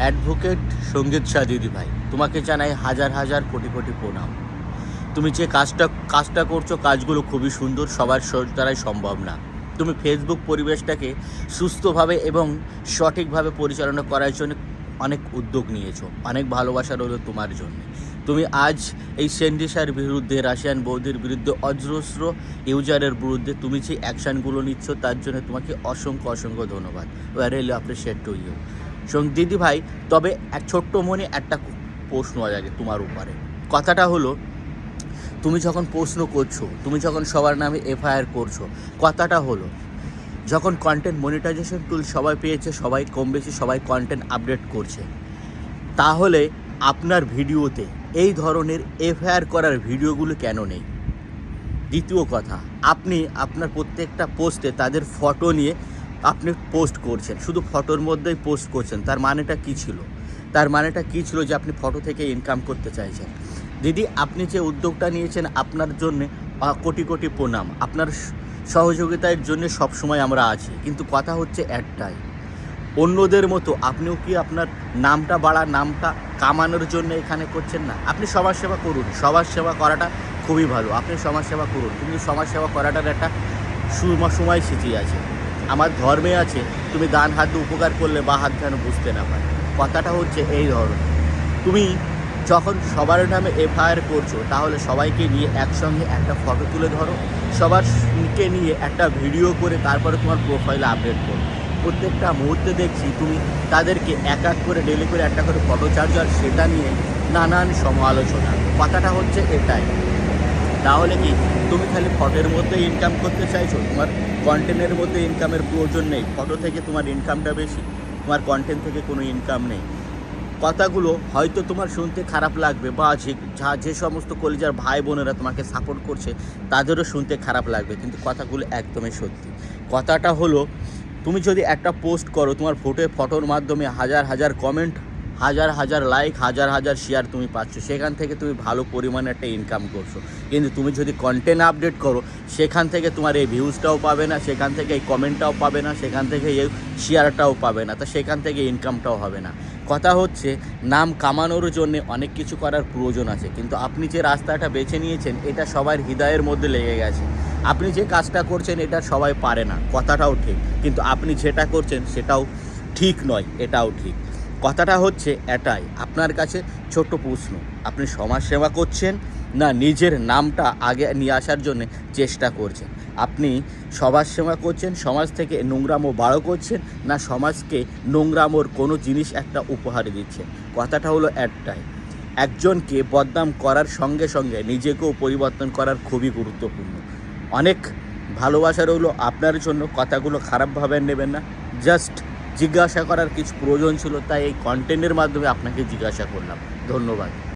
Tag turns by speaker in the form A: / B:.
A: Advocate সংগীত শাহ ভাই, তোমাকে জানাই হাজার হাজার কোটি কোটি প্রণাম। তুমি যে কাজটা কাজটা করছ, কাজগুলো খুবই সুন্দর, সবার দ্বারাই সম্ভব না। তুমি ফেসবুক পরিবেশটাকে সুস্থভাবে এবং সঠিকভাবে পরিচালনা করার জন্য অনেক উদ্যোগ নিয়েছো, অনেক ভালোবাসা রইল তোমার জন্য। তুমি আজ এই সেন্ডিসার বিরুদ্ধে, রাশিয়ান বৌদির বিরুদ্ধে অজস্র ইউজারের বিরুদ্ধে তুমি যে অ্যাকশানগুলো নিচ্ছ, তার জন্য তোমাকে অসংখ্য অসংখ্য ধন্যবাদ। We're really appreciate to you সঙ্গ দিদি ভাই তবে এক ছোট্ট মনে একটা প্রশ্ন আছে তোমার উপরে। কথাটা হলো, তুমি যখন প্রশ্ন করছ, তুমি যখন সবার নামে এফআইআর করছ, কথাটা হলো, যখন কন্টেন্ট মনিটাইজেশন টুল সবাই পেয়েছে, সবাই কম বেশি সবাই কন্টেন্ট আপডেট করছে, তাহলে আপনার ভিডিওতে এই ধরনের এফআইআর করার ভিডিওগুলো কেন নেই? দ্বিতীয় কথা, আপনি আপনার প্রত্যেকটা পোস্টে তাদের ফটো নিয়ে আপনি পোস্ট করছেন, শুধু ফটোর মধ্যেই পোস্ট করছেন, তার মানেটা কী ছিল? তার মানেটা কী ছিল যে আপনি ফটো থেকে ইনকাম করতে চাইছেন? দিদি আপনি যে উদ্যোগটা নিয়েছেন, আপনার জন্য কোটি কোটি প্রণাম, আপনার সহযোগিতার জন্য সবসময় আমরা আছি, কিন্তু কথা হচ্ছে একটাই, অন্যদের মতো, আপনিও কি আপনার নামটা বাড়া, নামটা কামানোর জন্য এখানে করছেন না? আপনি সমাজ সেবা করুন, সমাজ সেবা করাটা খুবই ভালো, আপনি সমাজ সেবা করুন, কিন্তু সমাজ সেবা করাটার একটা সুম- সময় সিচি আছে। আমার ধর্মে আছে, তুমি ডান হাত উপকার করলে বা হাত যেন বুঝতে না পারে। কথাটা হচ্ছে এই ধরনের। তুমি যখন সবার নামে এফআইআর করছ, তাহলে সবাইকে নিয়ে একসঙ্গে একটা ফটো তুলে ধরো। সবারকে নিয়ে একটা ভিডিও করে তারপরে তোমার প্রোফাইলে আপডেট করো। প্রত্যেকটা মুহূর্তে দেখছি তুমি তাদেরকে এক এক করে ডেলি করে একটা করে ফটো চার্জ আর সেটা নিয়ে নানান সমালোচনা। কথাটা হচ্ছে এটাই। তাহলে কি? তুমি খালি ফটোর মধ্যে ইনকাম করতে চাইছো? তোমার কন্টেন্টের মধ্যে ইনকামের প্রয়োজন নেই। ফটো থেকে তোমার ইনকামটা বেশি। তোমার কন্টেন্ট থেকে কোনো ইনকাম নেই। কথাগুলো হয়তো তোমার শুনতে খারাপ লাগবে বা যে, যা, যে সমস্ত কলিজার ভাই বোনেরা তোমাকে সাপোর্ট করছে, তাদেরও শুনতে খারাপ লাগবে। কিন্তু কথাগুলো একদমই সত্যি। কথাটা হলো, তুমি যদি একটা পোস্ট করো, তোমার ফটো ফটোর মাধ্যমে হাজার হাজার কমেন্ট হাজার হাজার লাইক হাজার হাজার শেয়ার তুমি পাচ্ছ। সেখান থেকে তুমি ভালো পরিমাণে একটা ইনকাম করছ। কিন্তু তুমি যদি কন্টেন্ট আপডেট করো, সেখান থেকে তোমার এই ভিউজটাও পাবে না, সেখান থেকে এই কমেন্টটাও পাবে না, সেখান থেকে এই শেয়ারটাও পাবে না, তা সেখান থেকে ইনকামটাও হবে না। কথা হচ্ছে, নাম কামানোর জন্য অনেক কিছু করার প্রয়োজন আছে। কিন্তু আপনি যে রাস্তাটা বেছে নিয়েছেন, এটা সবার হৃদয়ের মধ্যে লেগে গেছে। আপনি যে কাজটা করছেন, এটা সবাই পারে না। কথাটাও ঠিক। কিন্তু আপনি যেটা করছেন, সেটাও ঠিক নয়, এটাও ঠিক। কথাটা হচ্ছে এটাই, আপনার কাছে ছোট্ট প্রশ্ন, আপনি সমাজ সেবা করছেন না নিজের নামটা আগে নিয়ে আসার জন্য চেষ্টা করছেন? আপনি সমাজ সেবা করছেন, সমাজ থেকে নোংরামো বাড়ো করছেন না সমাজকে নোংরামোর কোনো জিনিস একটা উপহার দিচ্ছেন? কথাটা হলো একটাই, একজনকে বদনাম করার সঙ্গে সঙ্গে নিজেকেও পরিবর্তন করার খুবই গুরুত্বপূর্ণ। অনেক ভালোবাসা রইল আপনার জন্য, কথাগুলো খারাপভাবে নেবেন না, জাস্ট জিজ্ঞাসা করার কিছু প্রয়োজন ছিল তাই এই কন্টেন্টের মাধ্যমে আপনাকে জিজ্ঞাসা করলাম। ধন্যবাদ।